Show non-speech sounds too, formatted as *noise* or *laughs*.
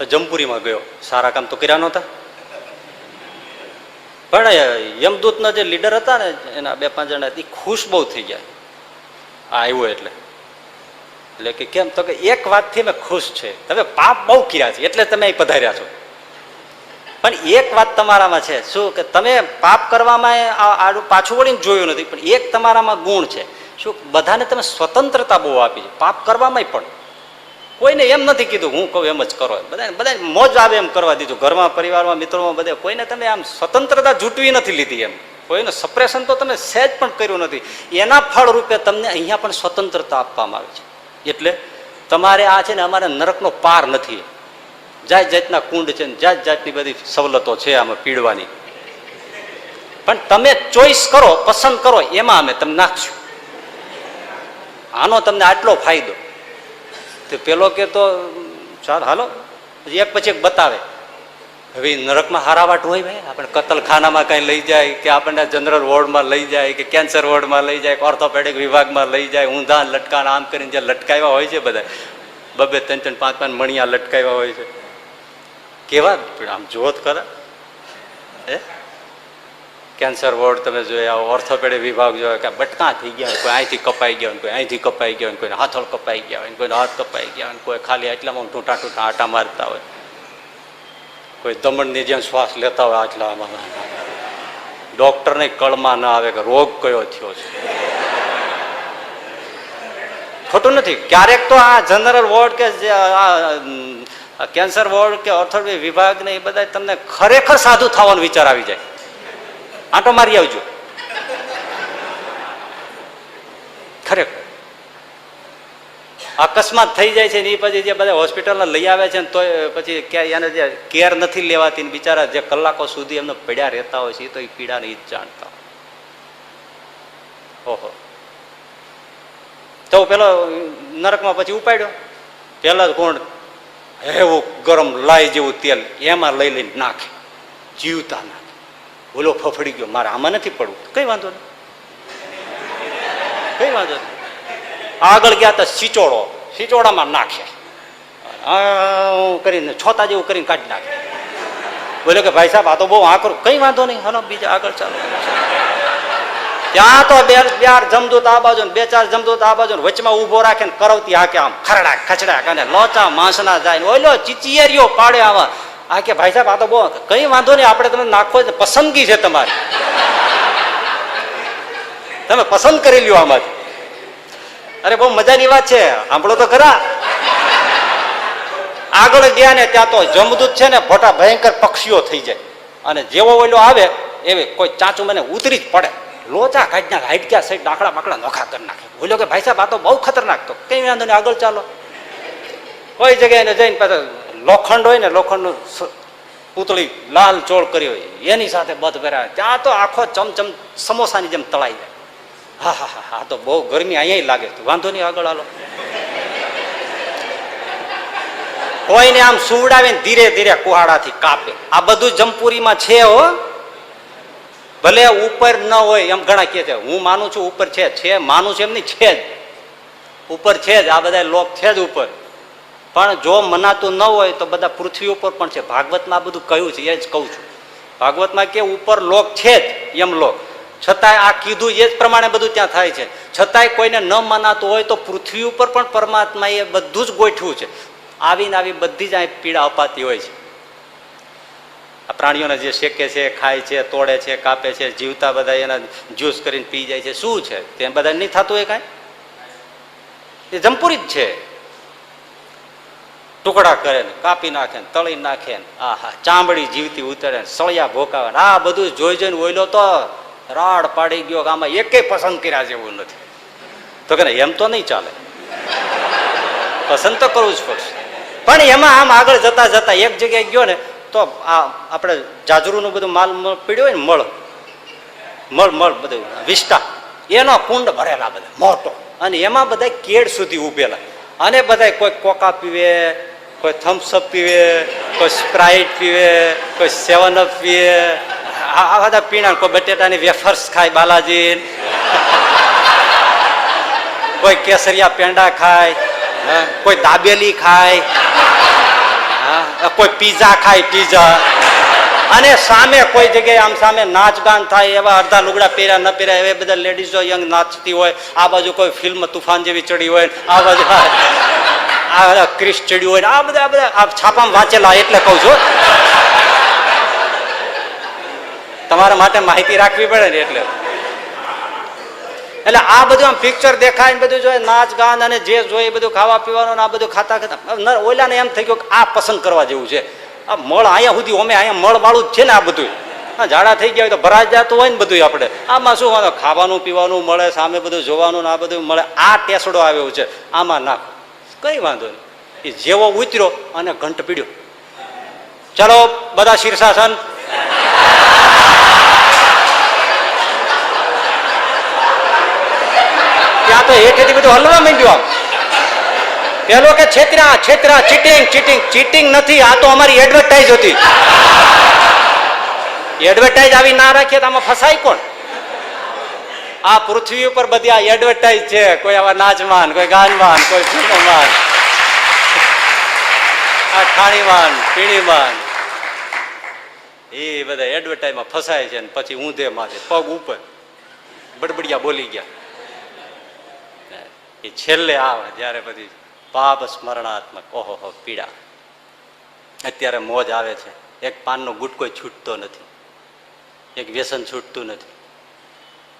જમપુરીમાં ગયો. સારા કામ તો કર્યા નહોતા. પણ યમદૂતના જે લીડર હતા ને, એના બે પાંચ જણા એ ખુશ બહુ થઈ ગયા. આ આવ્યો એટલે. એટલે કે કેમ? તો કે એક વાતથી અમે ખુશ છે. તમે પાપ બહુ કર્યા છે, એટલે તમે અહીં પધાર્યા છો. પણ એક વાત તમારામાં છે. શું કે તમે પાપ કરવામાં આડું પાછું વળીને જોયું નથી, પણ એક તમારામાં ગુણ છે. શું બધાને તમે સ્વતંત્રતા બહુ આપી છે. પાપ કરવામાં પણ. કોઈને એમ નથી કીધું, હું કહું એમ જ કરો. બધા બધા મોજ આવે એમ કરવા દીધું. ઘરમાં, પરિવારમાં, મિત્રોમાં બધે. કોઈને તમે આમ સ્વતંત્રતા જૂટવી નથી લીધી એમ. કોઈને સપ્રેશન તો તમે સહેજ પણ કર્યું નથી. એના ફળ રૂપે તમને અહીંયા પણ સ્વતંત્રતા આપવામાં આવે છે. એટલે તમારે આ છે ને અમારે નરકનો પાર નથી. જાત જાતના કુંડ છે ને જાત જાતની બધી સવલતો છે આમાં પીડવાની. પણ તમે ચોઈસ કરો, પસંદ કરો, એમાં અમે તમને નાખશું. આનો તમને આટલો ફાયદો. તે પેલો કે તો, ચાલ, હાલો. એક પછી એક બતાવે. હવે નરકમાં હારાવાટ હોય ભાઈ, આપણે કતલખાનામાં કંઈ લઈ જાય, કે આપણને જનરલ વોર્ડમાં લઈ જાય, કે કેન્સર વોર્ડમાં લઈ જાય ઓર્થોપેડિક વિભાગમાં લઈ જાય, ઊંધા લટકાના આમ કરીને જે લટકાવ્યા હોય છે બધા. બબે ત્રણ ત્રણ પાંચ પાંચ મણિયા લટકાવ્યા હોય છે. કેવા? આમ જોત ખરા. હે? કેન્સર વોર્ડ તમે જોયા ઓર્થોપેડિક વિભાગ જોયા, કે બટકા થઈ ગયા કોઈ અહીંથી કપાઈ ગયા કોઈ અહીંથી કપાઈ ગયા કોઈને હાથોળ કપાઈ ગયા હોય, કોઈને હાથ કપાઈ ગયા હોય, કોઈ ખાલી એટલામાં ટૂંટા ટૂંટા આટા મારતા હોય. કોઈ દમણની જેમ શ્વાસ લેતા હોય આટલામાં ડોક્ટરને કળમાં ના આવે કે રોગ કયો થયો છે. ખોટું નથી. ક્યારેક તો આ જનરલ વોર્ડ કે કેન્સર વોર્ડ કે ઓર્થોપેડિક વિભાગ ને એ બધા તમને ખરેખર સાધુ થવાનો વિચાર આવી જાય. આંટો મારી આવજો. ખરેખર. અકસ્માત થઈ જાય છે ને એ પછી જે બધા હોસ્પિટલમાં લઈ આવે છે ને તો પછી ક્યાંય એને જે કેર નથી લેવાતી બિચારા જે કલાકો સુધી એમને પડ્યા રહેતા હોય છે એ તો એ પીડાને એ જ જાણતા. ઓહો. તો પેલો નરકમાં પછી ઉપાડ્યો. પેલા કોણ એવું ગરમ લાઈ જેવું તેલ એમાં લઈ લઈને નાખે. જીવતા નાખે ઓલો ફફડી ગયો. મારે આમાં નથી પડવું. કઈ વાંધો નહીં. કઈ વાંધો નહીં. આગળ ગયા તો સિચોડો. સિચોડામાં નાખે. કરીને, છોતા જેવું કરીને કાઢી નાખે. બોલે કે, ભાઈ સાહેબ, આ તો બહુ આકરું. કરું કઈ વાંધો નહીં. હલો, બીજા આગળ ચાલો. ત્યાં તો બે, ચાર જમદૂત આ બાજુ બે, ચાર જમદૂત આ બાજુ વચમાં ઊભો રાખે કરવતી હાકે આમ. ખરડા ખચડા અને લોચા માંસના જાય ઓલો ચીચિયરીઓ પાડે આવા. આ કે ભાઈ સાહેબ, આ તો બહુ કઈ વાંધો નહીં, આપણે તમે નાખો પસંદગી છે તમારી. તમે પસંદ કરી લ્યો આમાંથી. અરે બહુ મજાની વાત છે, સાંભળો તો ખરા. આગળ ગયા ને ત્યાં તો જમદૂત છે ને, મોટા ભયંકર પક્ષીઓ થઈ જાય. અને જેવો ઓલો આવે, એવી કોઈ ચાચું મને ઉતરી જ પડે. લોચા કાઢના નાખે હાઈટ સાઈડ ડાકડા બાકડા નોખા કરી નાખે. બોલ્યો કે ભાઈ સાહેબ, આ તો બહુ ખતરનાક તો કઈ વાંધો નહીં, આગળ ચાલો. કોઈ જગ્યાએ જઈને પાછા લોખંડ હોય ને, લોખંડનું પૂતળી લાલ ચોળ કરી હોય, એની સાથે બધ ભર્યા ત્યાં તો આખો ચમચમ સમોસાની જેમ તળાઈ જાય. હા હા હા હા, તો બહુ ગરમી અહીંયા લાગે. વાંધો નહીં, આગળ હાલો. કોઈને આમ સુવડાવીને ધીરે ધીરે કુહાડાથી કાપે. આ બધું જમપુરીમાં છે હો. ભલે ઉપર ન હોય, એમ ઘણા કહે છે, હું માનું છું ઉપર છે છે, માનું છું એમ નહીં, છે જ. ઉપર છે જ, આ બધા લોક છે જ ઉપર. પણ જો મનાતું ન હોય તો બધા પૃથ્વી ઉપર પણ છે. ભાગવતમાં આ બધું કહ્યું છે, એ જ કહું છું. ભાગવતમાં કે ઉપર લોક છે જ, એમ લોક. છતાંય આ કીધું એ જ પ્રમાણે બધું ત્યાં થાય છે. છતાંય કોઈને ન મનાતું હોય તો પૃથ્વી ઉપર પણ પરમાત્માએ બધું જ ગોઠવું છે. આવીને આવી બધી જ અહીં પીડા અપાતી હોય છે. આ પ્રાણીઓને જે શેકે છે, ખાય છે, તોડે છે, કાપે છે, જીવતા બધા એના જ્યુસ કરીને પી જાય છે. શું છે? તે બધા નહીં થતું એ કાંઈ? એ જમપુરી જ છે. ટુકડા કરે ને, કાપી નાખે ને, તળી નાખે ને, આહા, ચામડી જીવતી ઉતરે ને, સળિયા ભોકાવે ને, આ બધું જોઈ જોઈને ઓઈલો તો રાડ પાડી ગયો કે આમાં એકે પસંદ કર્યા જેવું નથી. તો કે એમ તો નહીં ચાલે. પસંદ તો કરવું જ પડશે. પણ એમાં આમ આગળ જતા જતા એક જગ્યાએ ગયો ને, તો આ આપણે જાજરૂનું બધું માલ પીડ્યો હોય ને, મળ. મળ મળ બધું વિસ્ટા એનો કુંડ ભરેલા બધા, મોટો. અને એમાં બધા કેડ સુધી ઉભેલા અને બધા કોઈ કોકા પીવે કોઈ થમ્સઅપ પીવે કોઈ સ્પ્રાઇટ પીવે કોઈ સેવન અપ પીવે. આ બધા પીણા કોઈ બટેટાની વેફર્સ ખાય બાલાજી. *laughs* કોઈ કેસરિયા પેંડા ખાય હા, કોઈ દાબેલી ખાય હા. કોઈ પીઝા ખાય પીઝા અને સામે કોઈ જગ્યાએ આમ સામે નાચ ગાન થાય એવા અડધા લુગડા પહેર્યા ન પહેર્યા એવા બધા લેડીઝો યંગ નાચતી હોય આ બાજુ કોઈ ફિલ્મ તુફાન જેવી ચડી હોય આ બાજુ આ બધા ક્રિસ ચડ્યું હોય આ બધા બધા, આ છાપામાં વાંચેલા એટલે કહું છું. તમારા માટે માહિતી રાખવી પડે ને એટલે. એટલે આ બધું આમ પિક્ચર દેખાય ને બધું જોઈએ નાચ, ગાન અને જે જોઈએ બધું ખાવા પીવાનું આ બધું ખાતા ખાતા. ઓલાને એમ થઈ ગયું કે આ પસંદ કરવા જેવું છે. આ મળ અહીંયા સુધી અમે અહીંયા મળ વાળું જ છે ને આ બધું ઝાડા થઈ ગયા હોય તો ભરાઈ જતું હોય ને બધું આપણે. આમાં શું ખાવાનું પીવાનું મળે, સામે બધું જોવાનું ને આ બધું મળે. આ ટેસડો આવ્યો છે. આમાં નાખો. કઈ વાંધો નહીં. એ જેવો ઉતર્યો અને ઘંટ પીડ્યો. ચલો, બધા શીર્ષાસન. ત્યાં તો હેઠેથી બધું હલવા માંડ્યું આમ. પેલો કે છેતરા છેતરા ચીટિંગ ચીટિંગ ચીટિંગ નથી, આ તો અમારી એડવર્ટાઇઝ હતી. એડવર્ટાઇઝ આવી ના રાખીએ તો આમાં ફસાય કોણ? આ પૃથ્વી ઉપર બધી આ એડવર્ટાઇઝ છે. કોઈ આવા નાચમાન કોઈ ગાનમાન કોઈ ફિલ્મમાન આ ખાણીમાન પીણીમાન એ બધા એડવર્ટાઈઝમાં ફસાય છે ને પછી ઊંધે માથે પગ ઉપર. બડબડિયા બોલી ગયા. એ છેલ્લે આવે, જ્યારે બધી પાપ સ્મરણાત્મક, ઓહો પીડા. અત્યારે મોજ આવે છે. એક પાનનો ગુટકો છૂટતો નથી. એક વ્યસન છૂટતું નથી.